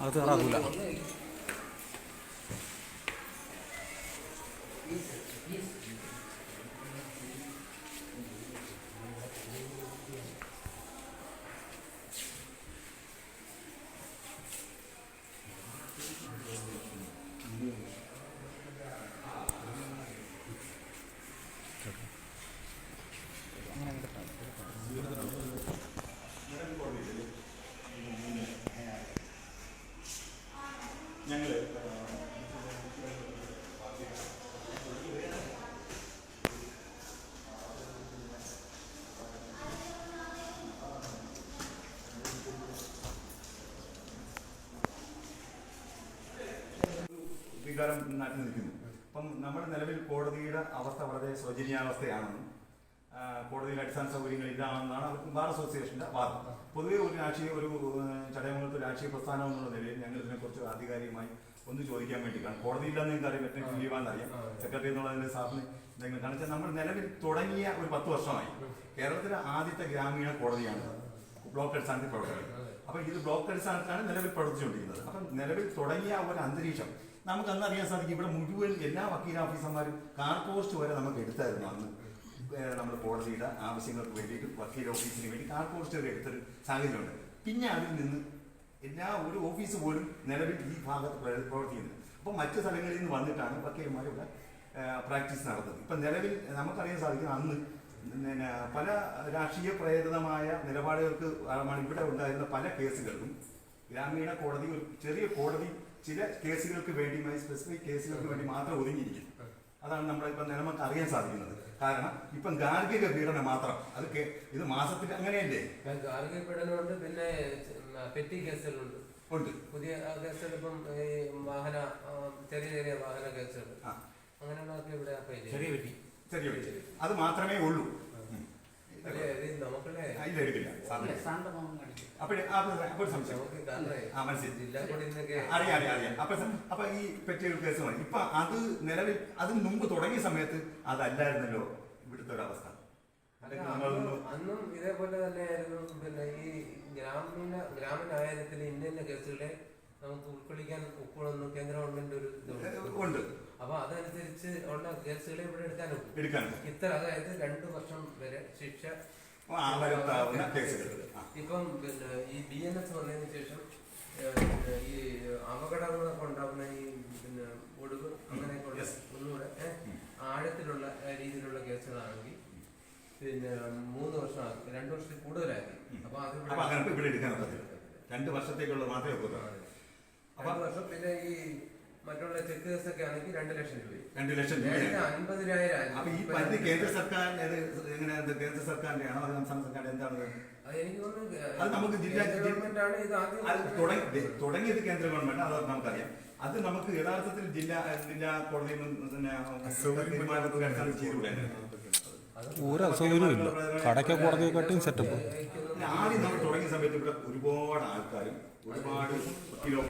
അത് തറാകൂല ഞങ്ങൾ വികാരം നാട്ടിൽ നിൽക്കുന്നു. അപ്പം നമ്മുടെ നിലവിൽ കോടതിയുടെ അവസ്ഥ വളരെ ശോചനീയാവസ്ഥയാണെന്നും കോടതിയിലെ അടിസ്ഥാന സൗകര്യങ്ങൾ ഇതാണെന്നാണ് അവർക്ക് ബാർ അസോസിയേഷന്റെ വാദം. പൊതുവെ ഒരു രാഷ്ട്രീയ ഒരു ചടയമംഗലത്തെ രാഷ്ട്രീയ പ്രസ്ഥാനം എന്നുള്ള നിലയിൽ ഞങ്ങൾ ഇതിനെക്കുറിച്ച് ആധികാരികമായി ഒന്ന് ചോദിക്കാൻ വേണ്ടി വേണ്ടിയിട്ടാണ്. കോടതിയില്ലെന്ന് നിങ്ങൾക്ക് അറിയാം എത്ര ലീവാണെന്നറിയാം സെക്രട്ടറി എന്നുള്ളതിന്റെ സാറിന് എന്തെങ്കിലും കാരണം നമ്മൾ നിലവിൽ തുടങ്ങിയ ഒരു പത്ത് വർഷമായി കേരളത്തിലെ ആദ്യത്തെ ഗ്രാമീണ കോടതിയാണ് ബ്ലോക്ക് അടിസ്ഥാനത്തിൽ പ്രവർത്തിക്കുന്നത്. അപ്പൊ ഇത് ബ്ലോക്ക് അടിസ്ഥാനത്തിലാണ് നിലവിൽ പ്രവർത്തിച്ചുകൊണ്ടിരിക്കുന്നത്. അപ്പം നിലവിൽ തുടങ്ങിയ ഒരു അന്തരീക്ഷം നമുക്ക് അന്ന് അറിയാൻ സാധിക്കും ഇവിടെ മുഴുവൻ എല്ലാ വക്കീൽ ഓഫീസർമാരും കാർ പോസ്റ്റ് വരെ നമുക്ക് എടുത്തായിരുന്നു അന്ന്. നമ്മൾ കോടതിയുടെ ആവശ്യങ്ങൾക്ക് വേണ്ടിയിട്ട് വക്കീൽ ഓഫീസിന് വേണ്ടി കാർ പോസ്റ്റ് വരെ എടുത്തൊരു സാഹചര്യമുണ്ട്. പിന്നെ അതിൽ നിന്ന് എല്ലാ ഒരു ഓഫീസ് പോലും നിലവിൽ ഈ ഭാഗത്ത് പ്രവർത്തിക്കുന്നത് പ്രവർത്തിക്കുന്നില്ല. അപ്പം മറ്റു സ്ഥലങ്ങളിൽ നിന്ന് വന്നിട്ടാണ് വക്കീൽമാർ ഇവിടെ പ്രാക്ടീസ് നടത്തുന്നത് ഇപ്പം നിലവിൽ നമുക്കറിയാൻ സാധിക്കും അന്ന് പല രാഷ്ട്രീയ പ്രേരിതമായ നിലപാടുകൾക്ക് ഇവിടെ ഉണ്ടായിരുന്ന പല കേസുകൾക്കും ഗ്രാമീണ കോടതി ഒരു ചെറിയ കോടതി ചില കേസുകൾക്ക് വേണ്ടി സ്പെസിഫിക് കേസുകൾക്ക് വേണ്ടി മാത്രം ഒതുങ്ങിയിരിക്കുന്നു. അതാണ് നമ്മൾ ഇപ്പം നമുക്ക് അറിയാൻ സാധിക്കുന്നത്. കാരണം ഇപ്പം ഗാർഹിക പീഡനം മാത്രം. അത് ഇത് മാസത്തിൽ അങ്ങനെയല്ലേ? ഗാർഹിക പീഡനമുണ്ട് പിന്നെ പെറ്റി കേസുകളുണ്ട്. ഉണ്ട്. പുതിയ കേസുകൾ ഇപ്പം ഈ വാഹന ചെറിയ ചെറിയ വാഹന കേസുകൾ. അങ്ങനെയുള്ള ഇവിടെ ചെറിയ പെട്ടി ചെറിയ പെട്ടി അത് മാത്രമേ ഉള്ളൂ. സംശയം. ആ മനസ്സിലായി. അറിയാം അറിയാം അറിയാം. അപ്പൊ അപ്പൊ ഈ പെറ്റികൾ കേസ് മതി ഇപ്പൊ അത് നിലവിൽ അതിന് മുമ്പ് തുടങ്ങിയ സമയത്ത് അതല്ലായിരുന്നല്ലോ ഇവിടുത്തെ ഒരു അവസ്ഥ? നമ്മളൊന്ന് അന്നും- ഇതേപോലെ തന്നെയായിരുന്നു. പിന്നെ ഈ ഗ്രാമീണ ഗ്രാമീണ ആയതിൽ ഇന്ന കേസുകളെ നമുക്ക് ഉൾക്കൊള്ളിക്കാൻ ഉൾക്കൊള്ളുന്ന കേന്ദ്ര ഗവൺമെന്റ് ഒരു ഇതുണ്ട്. ഉണ്ട് അപ്പൊ അതനുസരിച്ച് ഉള്ള കേസുകളെ ഇവിടെ എടുക്കാനും എടുക്കാൻ ഇത്ര അതായത് രണ്ടു വർഷം വരെ ശിക്ഷ ഇപ്പം പിന്നെ ഈ ബി എൻ എസ് വന്നതിന് ശേഷം ഈ അപകടങ്ങളൊക്കെ ഉണ്ടാകുന്ന ഈ പിന്നെ ഒടുവ് അങ്ങനെയൊക്കെ ഉള്ള ഒന്നുകൂടെ ആഴത്തിലുള്ള രീതിയിലുള്ള കേസുകളാണെങ്കിൽ പിന്നെ മൂന്ന് വർഷം രണ്ടു വർഷത്തിൽ കൂടുതലാക്കി. അപ്പൊ അത് രണ്ട് വർഷത്തേക്കുള്ള മാത്രമേ വർഷം പിന്നെ ഈ മറ്റുള്ള ചെക്ക് കേസൊക്കെ ആണെങ്കിൽ രണ്ട് ലക്ഷം രൂപ രണ്ട് ലക്ഷം രൂപ. അൻപതിനായിരം അപ്പൊ ഈ പരിധി കേന്ദ്ര സർക്കാർ എങ്ങനെയാണ് കേന്ദ്ര സർക്കാരിന്റെ ആണോ? സംസ്ഥാന സർക്കാരിന്റെ എന്താണ് അത് എനിക്ക് തോന്നുന്നു അത് നമുക്ക് ജില്ലാ- ഗവൺമെന്റ് ആണ് ഇത് ആദ്യം തുടങ്ങി തുടങ്ങിയത് കേന്ദ്ര ഗവൺമെന്റ് അത് നമുക്കറിയാം. അത് നമുക്ക് യഥാർത്ഥത്തിൽ ജില്ലാ ജില്ലാ കോടതിയിൽ നിന്ന് ചെയ്തുകൂടെ? ഒരു അസൗകര്യവും ഇല്ല. കടയ്ക്ക കോടതിയെക്കാട്ടിയും സെറ്റപ്പ് പിന്നെ ആദ്യം നമ്മൾ തുടങ്ങിയ സമയത്ത് ഇവിടെ ഒരുപാട് ആൾക്കാരും ഒരുപാട് കിലോ